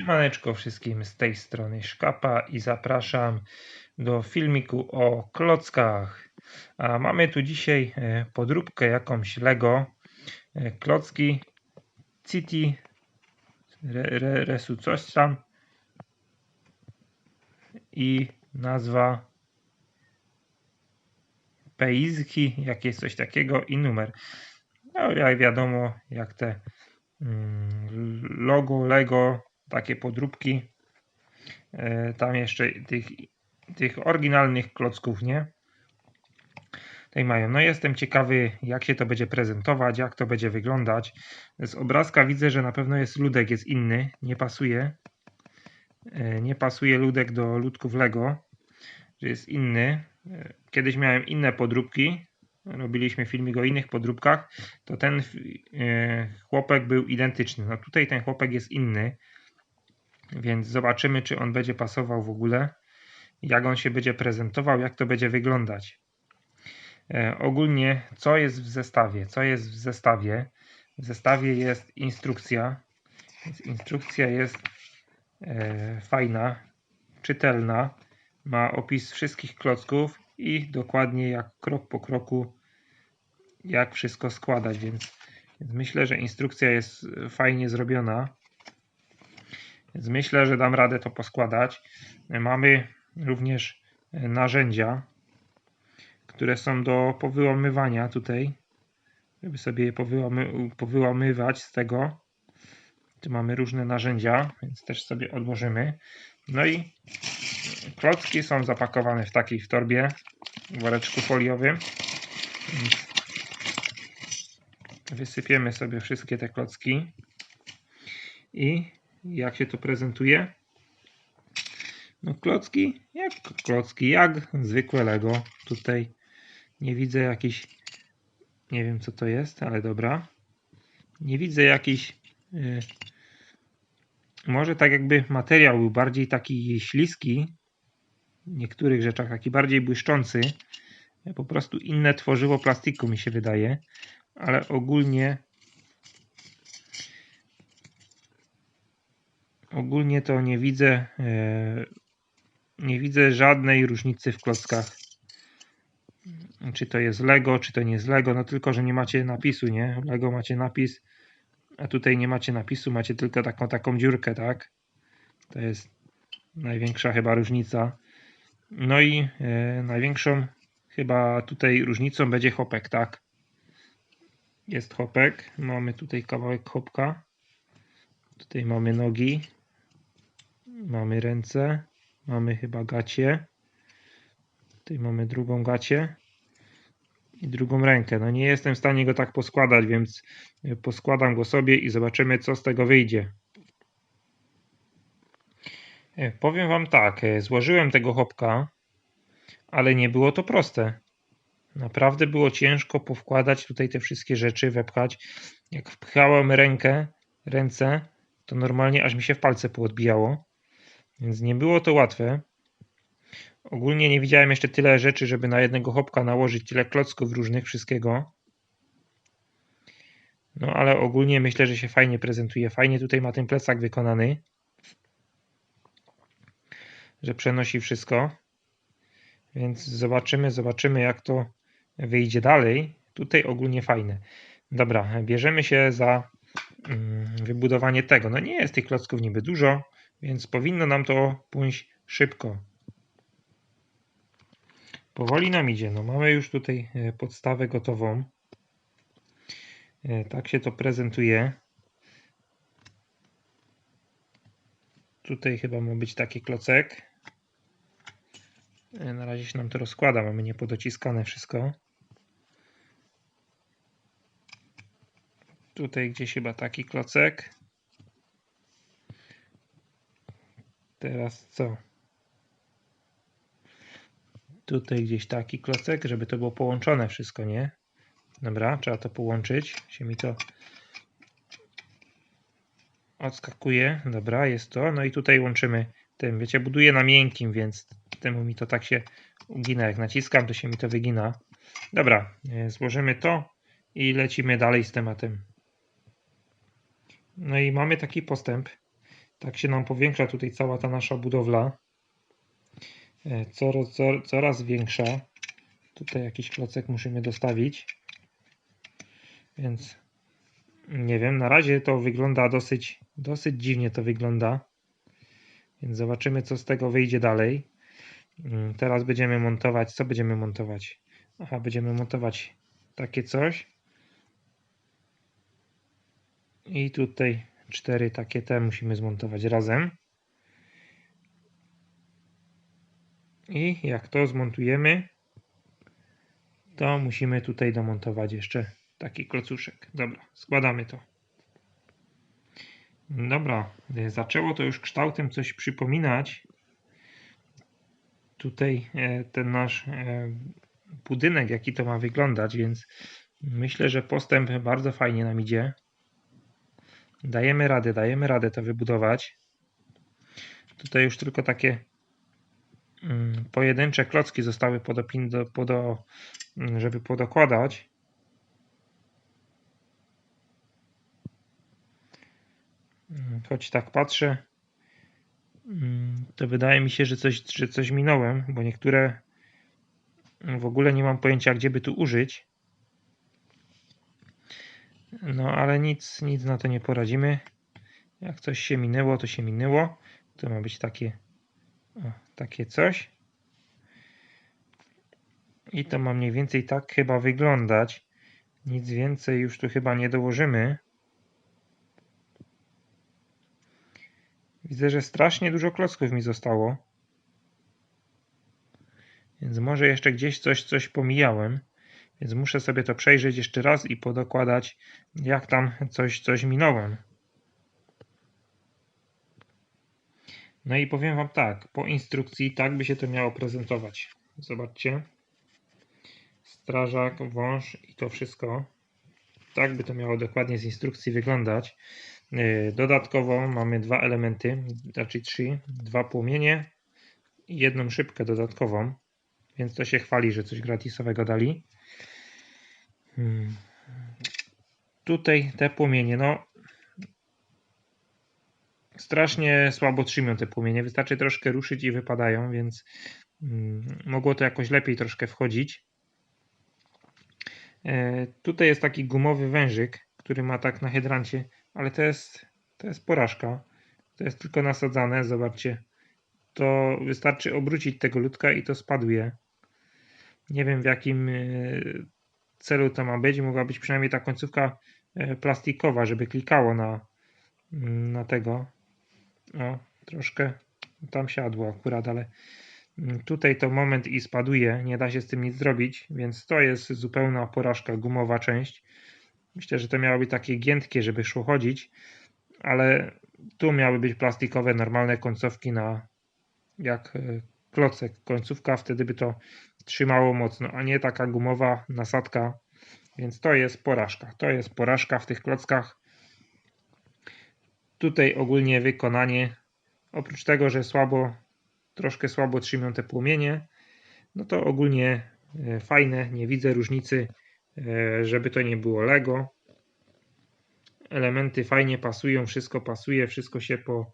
Siemaneczko wszystkim z tej strony Szkapa i zapraszam do filmiku o klockach. A mamy tu dzisiaj e, podróbkę jakąś Lego. E, klocki City re, re, Resu coś tam i nazwa Peizki, jakieś coś takiego i numer. No jak wiadomo, jak te mm, logo Lego takie podróbki. E, tam jeszcze tych, tych oryginalnych klocków, nie? Tutaj mają. No jestem ciekawy, jak się to będzie prezentować, jak to będzie wyglądać. Z obrazka widzę, że na pewno jest ludek, jest inny, nie pasuje. E, nie pasuje ludek do ludków Lego, że jest inny. E, kiedyś miałem inne podróbki, robiliśmy filmik o innych podróbkach, to ten chłopek był identyczny. No tutaj ten chłopek jest inny. Więc zobaczymy, czy on będzie pasował w ogóle, jak on się będzie prezentował, jak to będzie wyglądać. E, ogólnie, co jest w zestawie? Co jest w zestawie? W zestawie jest instrukcja. Instrukcja jest e, fajna, czytelna. Ma opis wszystkich klocków i dokładnie jak krok po kroku, jak wszystko składać. Więc, więc myślę, że instrukcja jest fajnie zrobiona. Więc myślę, że dam radę to poskładać. Mamy również narzędzia, które są do powyłamywania tutaj, żeby sobie je powyłamy, powyłamywać z tego. Tu mamy różne narzędzia, więc też sobie odłożymy. No i klocki są zapakowane w takiej w torbie, w woreczku foliowym. Wysypiemy sobie wszystkie te klocki i jak się to prezentuje? No klocki, jak klocki, jak zwykłe Lego. Tutaj nie widzę jakiś, nie wiem co to jest, ale dobra. Nie widzę jakiś, yy, może tak jakby materiał był bardziej taki śliski, w niektórych rzeczach taki bardziej błyszczący. Po prostu inne tworzywo plastiku mi się wydaje, ale ogólnie ogólnie to nie widzę e, nie widzę żadnej różnicy w klockach. Czy to jest Lego, czy to nie jest Lego, no tylko, że nie macie napisu, nie? Lego macie napis, a tutaj nie macie napisu, macie tylko taką, taką dziurkę, tak? To jest największa chyba różnica. No i e, największą chyba tutaj różnicą będzie hopek, tak? Jest hopek, mamy tutaj kawałek hopka. Tutaj mamy nogi, mamy ręce, mamy chyba gacie. Tutaj mamy drugą gacie i drugą rękę. No nie jestem w stanie go tak poskładać, więc poskładam go sobie i zobaczymy, co z tego wyjdzie. E, powiem Wam tak, e, złożyłem tego hopka, ale nie było to proste. Naprawdę było ciężko powkładać tutaj te wszystkie rzeczy, wepchać. Jak wpchałem rękę, ręce, to normalnie aż mi się w palce poodbijało. Więc nie było to łatwe. Ogólnie nie widziałem jeszcze tyle rzeczy, żeby na jednego hopka nałożyć tyle klocków różnych, wszystkiego. No ale ogólnie myślę, że się fajnie prezentuje. Fajnie tutaj ma ten plecak wykonany. Że przenosi wszystko. Więc zobaczymy, zobaczymy jak to wyjdzie dalej. Tutaj ogólnie fajne. Dobra, bierzemy się za mm, wybudowanie tego. No nie jest tych klocków niby dużo. Więc powinno nam to pójść szybko. Powoli nam idzie. No mamy już tutaj e, podstawę gotową. E, tak się to prezentuje. Tutaj chyba ma być taki klocek. E, na razie się nam to rozkłada. Mamy niepodociskane wszystko. Tutaj gdzieś chyba taki klocek. Teraz co? Tutaj gdzieś taki klocek, żeby to było połączone wszystko, nie? Dobra, trzeba to połączyć. Się mi to odskakuje. Dobra, jest to. No i tutaj łączymy tym. Wiecie, buduję na miękkim, więc temu mi to tak się ugina. Jak naciskam, to się mi to wygina. Dobra, e, złożymy to i lecimy dalej z tematem. No i mamy taki postęp. Tak się nam powiększa tutaj cała ta nasza budowla. E, Coraz, coraz, większa. Tutaj jakiś klocek musimy dostawić. Więc nie wiem, na razie to wygląda dosyć, dosyć dziwnie to wygląda. Więc zobaczymy, co z tego wyjdzie dalej. Mm, Teraz będziemy montować. Co będziemy montować? Aha, będziemy montować takie coś. I tutaj cztery takie te musimy zmontować razem. I jak to zmontujemy, to musimy tutaj domontować jeszcze taki klocuszek. Dobra, składamy to. Dobra, e, zaczęło to już kształtem coś przypominać. Tutaj e, ten nasz e, budynek, jaki to ma wyglądać, więc myślę, że postęp bardzo fajnie nam idzie. Dajemy radę, dajemy radę to wybudować. Tutaj już tylko takie mm, pojedyncze klocki zostały podopin, do, podo, mm, żeby podokładać. Mm, Choć tak patrzę, to wydaje mi się, że coś, że coś minąłem, bo niektóre w ogóle nie mam pojęcia, gdzie by tu użyć. No ale nic, nic na to nie poradzimy. Jak coś się minęło, to się minęło. To ma być takie, o, takie coś. I to ma mniej więcej tak chyba wyglądać. Nic więcej już tu chyba nie dołożymy. Widzę, że strasznie dużo klocków mi zostało. Więc może jeszcze gdzieś coś, coś pomijałem. Więc muszę sobie to przejrzeć jeszcze raz i podokładać, jak tam coś, coś minąłem. No i powiem Wam tak, po instrukcji tak by się to miało prezentować. Zobaczcie. Strażak, wąż i to wszystko. Tak by to miało dokładnie z instrukcji wyglądać. Yy, Dodatkowo mamy dwa elementy, znaczy trzy, dwa płomienie i jedną szybkę dodatkową, więc to się chwali, że coś gratisowego dali. Hmm. Tutaj te płomienie, no strasznie słabo trzymią te płomienie, wystarczy troszkę ruszyć i wypadają, więc mm, mogło to jakoś lepiej troszkę wchodzić. E, tutaj jest taki gumowy wężyk, który ma tak na hydrancie, ale to jest, to jest porażka. To jest tylko nasadzane, zobaczcie. To wystarczy obrócić tego ludka i to spaduje. Nie wiem w jakim e, celu to ma być. Mogła być przynajmniej ta końcówka e, plastikowa, żeby klikało na, mm, na tego. O, troszkę tam siadło akurat, ale mm, tutaj to moment i spaduje. Nie da się z tym nic zrobić, więc to jest zupełna porażka, gumowa część. Myślę, że to miało być takie giętkie, żeby szło chodzić, ale tu miały być plastikowe, normalne końcówki na jak e, klocek końcówka, wtedy by to trzymało mocno, a nie taka gumowa nasadka, więc to jest porażka. To jest porażka w tych klockach. Tutaj ogólnie wykonanie, oprócz tego, że słabo, troszkę słabo trzymią te płomienie, no to ogólnie e, fajne, nie widzę różnicy, e, żeby to nie było Lego. Elementy fajnie pasują, wszystko pasuje, wszystko się po,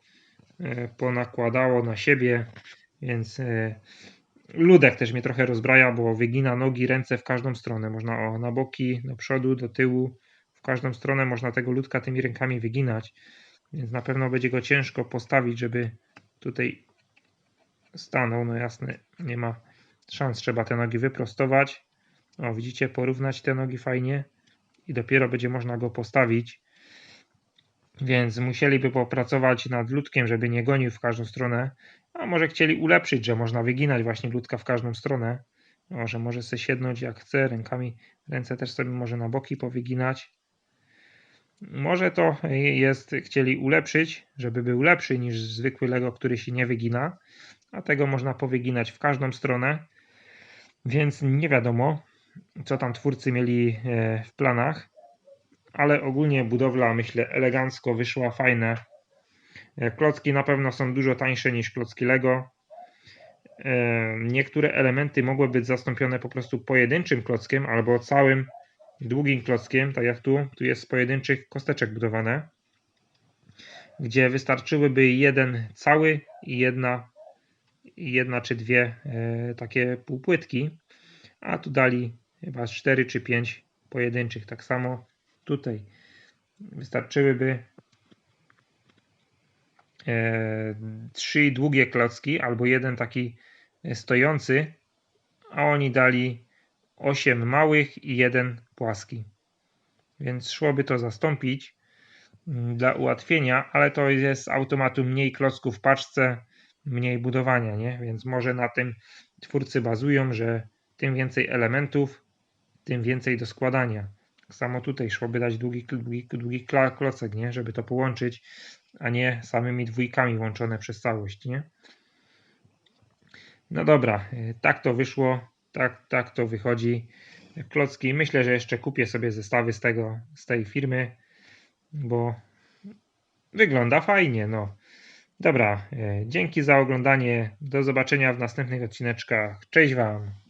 e, ponakładało na siebie, więc ludek też mnie trochę rozbraja, bo wygina nogi, ręce w każdą stronę. Można o, na boki, do przodu, do tyłu, w każdą stronę można tego ludka tymi rękami wyginać. Więc na pewno będzie go ciężko postawić, żeby tutaj stanął. No jasne, nie ma szans, trzeba te nogi wyprostować. O, widzicie, porównać te nogi fajnie i dopiero będzie można go postawić. Więc musieliby popracować nad ludkiem, żeby nie gonił w każdą stronę. A może chcieli ulepszyć, że można wyginać właśnie ludka w każdą stronę. O, że może sobie siednąć jak chce, rękami, ręce też sobie może na boki powyginać. Może to jest, chcieli ulepszyć, żeby był lepszy niż zwykły Lego, który się nie wygina, a tego można powyginać w każdą stronę, więc nie wiadomo, co tam twórcy mieli e, w planach, ale ogólnie budowla, myślę, elegancko wyszła, fajne. E, klocki na pewno są dużo tańsze niż klocki Lego. E, niektóre elementy mogły być zastąpione po prostu pojedynczym klockiem albo całym długim klockiem, tak jak tu, tu jest z pojedynczych kosteczek budowane. gdzie wystarczyłyby jeden cały i jedna, jedna czy dwie e, takie półpłytki, a tu dali chyba 4 czy 5 pojedynczych. Tak samo tutaj wystarczyłyby trzy długie klocki albo jeden taki stojący, a oni dali 8 małych i jeden płaski. Więc szłoby to zastąpić mm, dla ułatwienia, ale to jest automatu mniej klocków w paczce, mniej budowania, nie? Więc może na tym twórcy bazują, że tym więcej elementów, tym więcej do składania. Tak samo tutaj szłoby dać długi, długi, długi klocek, nie? żeby to połączyć, a nie samymi dwójkami łączone przez całość. Nie? No dobra, y, tak to wyszło, tak, tak to wychodzi. Klocki, myślę, że jeszcze kupię sobie zestawy z tego, z tej firmy, bo wygląda fajnie, no. Dobra, y, dzięki za oglądanie. Do zobaczenia w następnych odcineczkach. Cześć Wam.